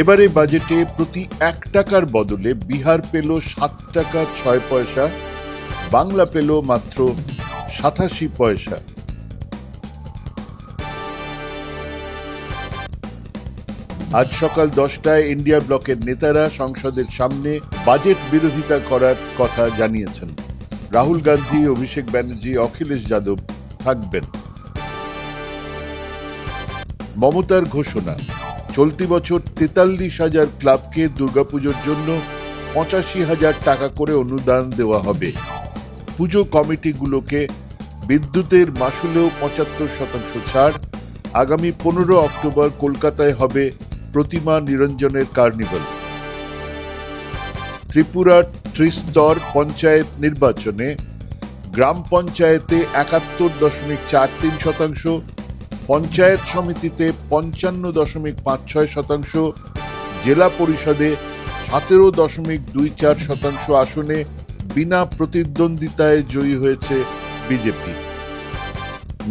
এবারে বাজেটে প্রতি এক টাকার বদলে বিহার পেল সাত টাকা ছয় পয়সা, বাংলা পেল মাত্র সাতাশি পয়সা। আজ সকাল দশটায় ইন্ডিয়া ব্লকের নেতারা সংসদের সামনে বাজেট বিরোধিতা করার কথা জানিয়েছেন। রাহুল গান্ধী, অভিষেক ব্যানার্জি, অখিলেশ যাদব থাকবেন। মমতার ঘোষণা। চলতি বছর তেতাল্লিশ হাজার ক্লাবকে দুর্গাপুজোর জন্য পঁচাশি হাজার টাকা করে অনুদান দেওয়া হবে। পুজো কমিটিগুলোকে বিদ্যুতের মাসুলেও পঁচাত্তর শতাংশ ছাড়। আগামী পনেরো অক্টোবর কলকাতায় হবে প্রতিমা নিরঞ্জনের কার্নিভাল। ত্রিপুরার ত্রিস্তর পঞ্চায়েত নির্বাচনে গ্রাম পঞ্চায়েতে একাত্তর দশমিক চার তিন শতাংশ পঞ্চায়েত সমিতিতে পঞ্চান্ন দশমিক পাঁচ ছয় শতাংশ, জেলা পরিষদে সতেরো দশমিক দুই চার শতাংশ আসনে বিনা প্রতিদ্বন্দ্বিতায় জয়ী হয়েছে বিজেপি।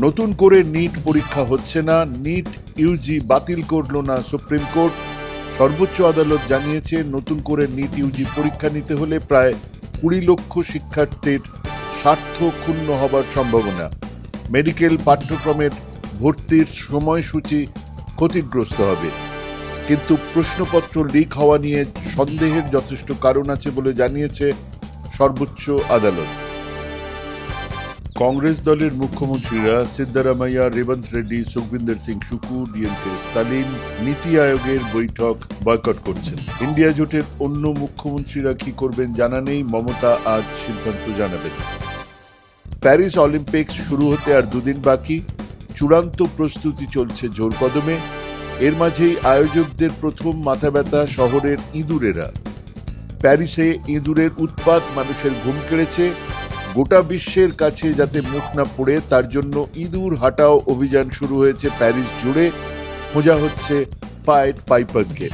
নতুন করে নিট পরীক্ষা হচ্ছে না, নিট ইউজি বাতিল করল না সুপ্রিম কোর্ট। সর্বোচ্চ আদালত জানিয়েছে, নতুন করে নিট ইউজি পরীক্ষা নিতে হলে প্রায় কুড়ি লক্ষ শিক্ষার্থীর স্বার্থ ক্ষুণ্ণ হবার সম্ভাবনা। মেডিকেল পাঠ্যক্রমের ভর্তির সময়সূচি ক্ষতিগ্রস্ত হবে। কিন্তু প্রশ্নপত্র লিক হওয়া নিয়ে সন্দেহের যথেষ্ট কারণ আছে বলে জানিয়েছে সর্বোচ্চ আদালত। কংগ্রেস দলের মুখ্যমন্ত্রীরা সিদ্দারামাইয়া রেবন্ত রেড্ডি, সুখবিন্দর সিং সুকু, ডিএমকে সালিম নীতি আয়োগের বৈঠক বয়কট করছেন। ইন্ডিয়া জোটের অন্য মুখ্যমন্ত্রীরা কি করবেন জানা নেই। মমতা আজ সিদ্ধান্ত জানাবেন। প্যারিস অলিম্পিক্স শুরু হতে আর দুদিন বাকি। চূড়ান্ত প্রস্তুতি চলছে জোর কদমে এর মাঝেই আয়োজকদের প্রথম মাথা ব্যথা শহরের ইঁদুরেরা। প্যারিসে ইঁদুরের উৎপাত মানুষের ঘুম কেড়েছে। গোটা বিশ্বের কাছে যাতে মুখ না পড়ে, তার জন্য ইঁদুর হাটাও অভিযান শুরু হয়েছে প্যারিস জুড়ে। খোঁজা হচ্ছে পায়েট পাইপারকে।